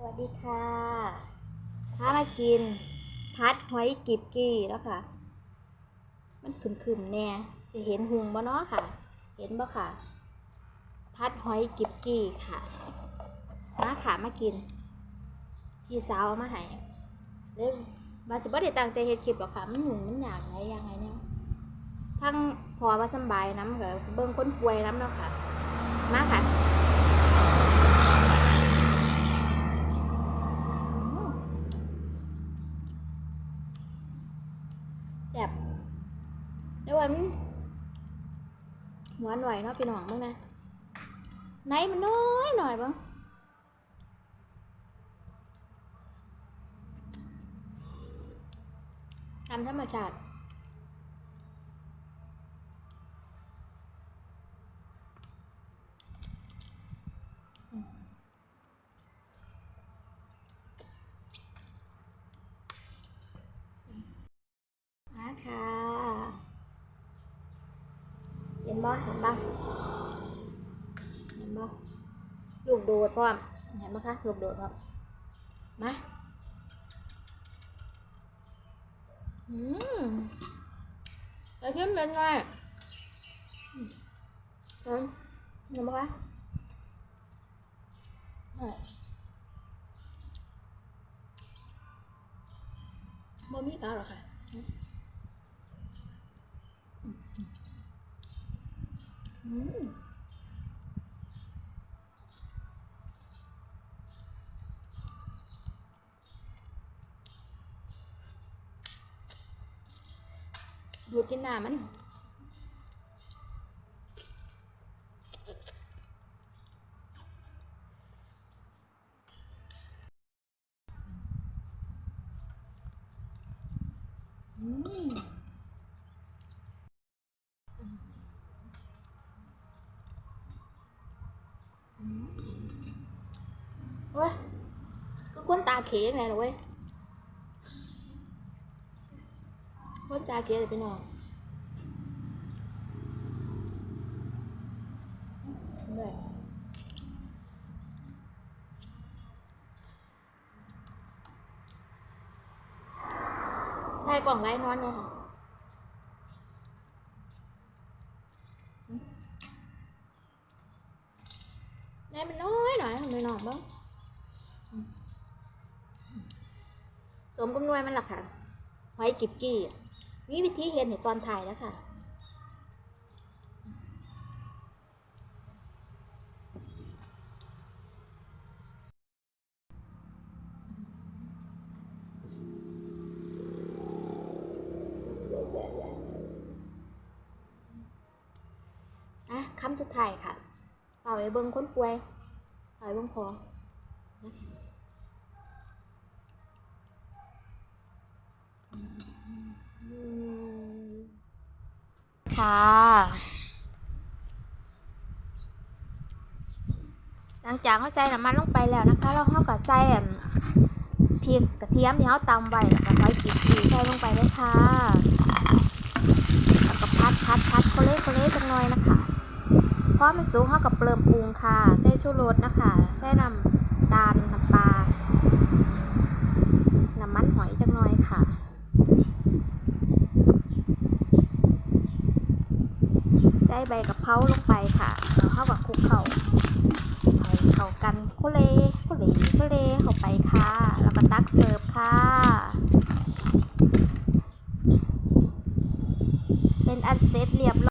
สวัสดีค่ะพามากิน พัดหอยกิบกี้แล้วค่ะ มันขึ้มๆแน่จะเห็นหุงบ่เนาะค่ะ เห็นบ่ค่ะ พัดหอยกิบกี้ค่ะมาค่ะมากิน พี่สาวเอามาให้เลยบาสิบ่ได้ตังใจเฮ็ดคลิปหรอกค่ะ มันหุงมันอยากไรยังไงเนี่ยทั้งพอว่าสบายน้ำกับเบิ่งคนป่วยน้ำเนาะค่ะ มาค่ะ แซ่บ แล้วมันหวานหน่อยเนาะพี่น้องมึงนะไหนมันน้อยหน่อยบ้างตามธรรมชาติมาค่ะ เห็นบ่เห็นบ่เห็นบ่ลูกโดดพร้อมเห็นบ่คะลูกโดดพร้อมมาอืมแล้วชิมเป็นไงอืมเห็นบ่คะบ่มีปลาหรอค่ะ อืม ดูดกินหน้ามันอืม เว้ยก็ควนตาเขยังไงล่ะเว้ยควนตาเขเลยพี่น้องเว้ย ได้กล่องไร้นอนเนี่ยมันน้อยหน่อยหน่อยหน่อยบ้างสมกับหนวยมันหลักค่ะไว้กิบกี้มีวิธีเห็นในตอนถ่ายแล้วค่ะอะคำสุดท้ายค่ะ เป่าไอ้เบิ้งคนป่วยเป่าไอ้เบิ้งพอนะค่ะหลังจากเขาใส่น้ำมันลงไปแล้วนะคะแล้วเขาก็ใส่พริกกระเทียมที่เขาตำไว้แล้วก็หอยจีจีใส่ลงไปเลยค่ะแล้วก็พัดพัดพัดโคเล่โคเล่จังหน่อยนะคะ พอมันสูงเขาก็เริ่มปรุงค่ะ ใส่ชูรสนะคะใส่น้ำตาลน้ำปลา น้ำมันหอยจังหน่อยค่ะใส่ใบกะเพราลงไปค่ะแล้วเข้ากับคลุกเข้าให้เข้ากันโคเลโคเลโคเลเข้าไปค่ะ แล้วก็ตักเสิร์ฟค่ะ